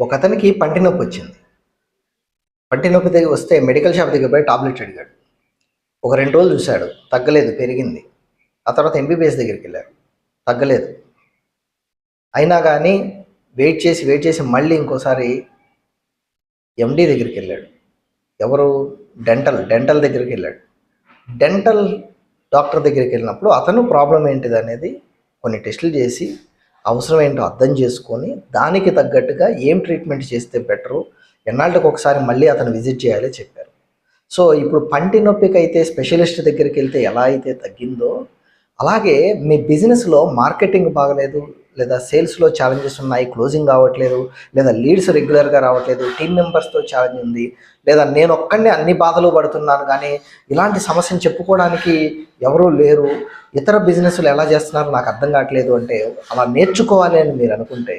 ఒక అతనికి పంటి నొప్పి వచ్చింది. పంటి నొప్పి దగ్గర వస్తే మెడికల్ షాప్ దగ్గర పోయి టాబ్లెట్ అడిగాడు. ఒక రెండు రోజులు చూశాడు. తగ్గలేదు పెరిగింది. ఆ తర్వాత ఎంబీబీఎస్ దగ్గరికి వెళ్ళారు. తగ్గలేదు. అయినా కానీ వెయిట్ చేసి వెయిట్ చేసి మళ్ళీ ఇంకోసారి ఎండీ దగ్గరికి వెళ్ళాడు. ఎవరు? డెంటల్ డెంటల్ దగ్గరికి వెళ్ళాడు. డెంటల్ డాక్టర్ దగ్గరికి వెళ్ళినప్పుడు అతను ప్రాబ్లం ఏంటిది అనేది కొన్ని టెస్టులు చేసి అవసరం ఏంటో అర్థం చేసుకొని దానికి తగ్గట్టుగా ఏం ట్రీట్మెంట్ చేస్తే బెటరు? ఎన్నాళ్ళకి ఒకసారి మళ్ళీ అతను విజిట్ చేయాలి చెప్పారు. సో ఇప్పుడు పంటి నొప్పికి అయితే స్పెషలిస్ట్ దగ్గరికి వెళ్తే ఎలా అయితే తగ్గిందో అలాగే మీ బిజినెస్లో మార్కెటింగ్ బాగలేదు లేదా సేల్స్లో ఛాలెంజెస్ ఉన్నాయి క్లోజింగ్ కావట్లేదు లేదా లీడ్స్ రెగ్యులర్గా రావట్లేదు టీం మెంబర్స్తో ఛాలెంజ్ ఉంది లేదా నేను ఒక్కడినే అన్ని బాధలు పడుతున్నాను కానీ ఇలాంటి సమస్యను చెప్పుకోవడానికి ఎవరూ లేరు. ఇతర బిజినెస్లు ఎలా చేస్తున్నారో నాకు అర్థం కావట్లేదు అంటే అలా నేర్చుకోవాలి అని మీరు అనుకుంటే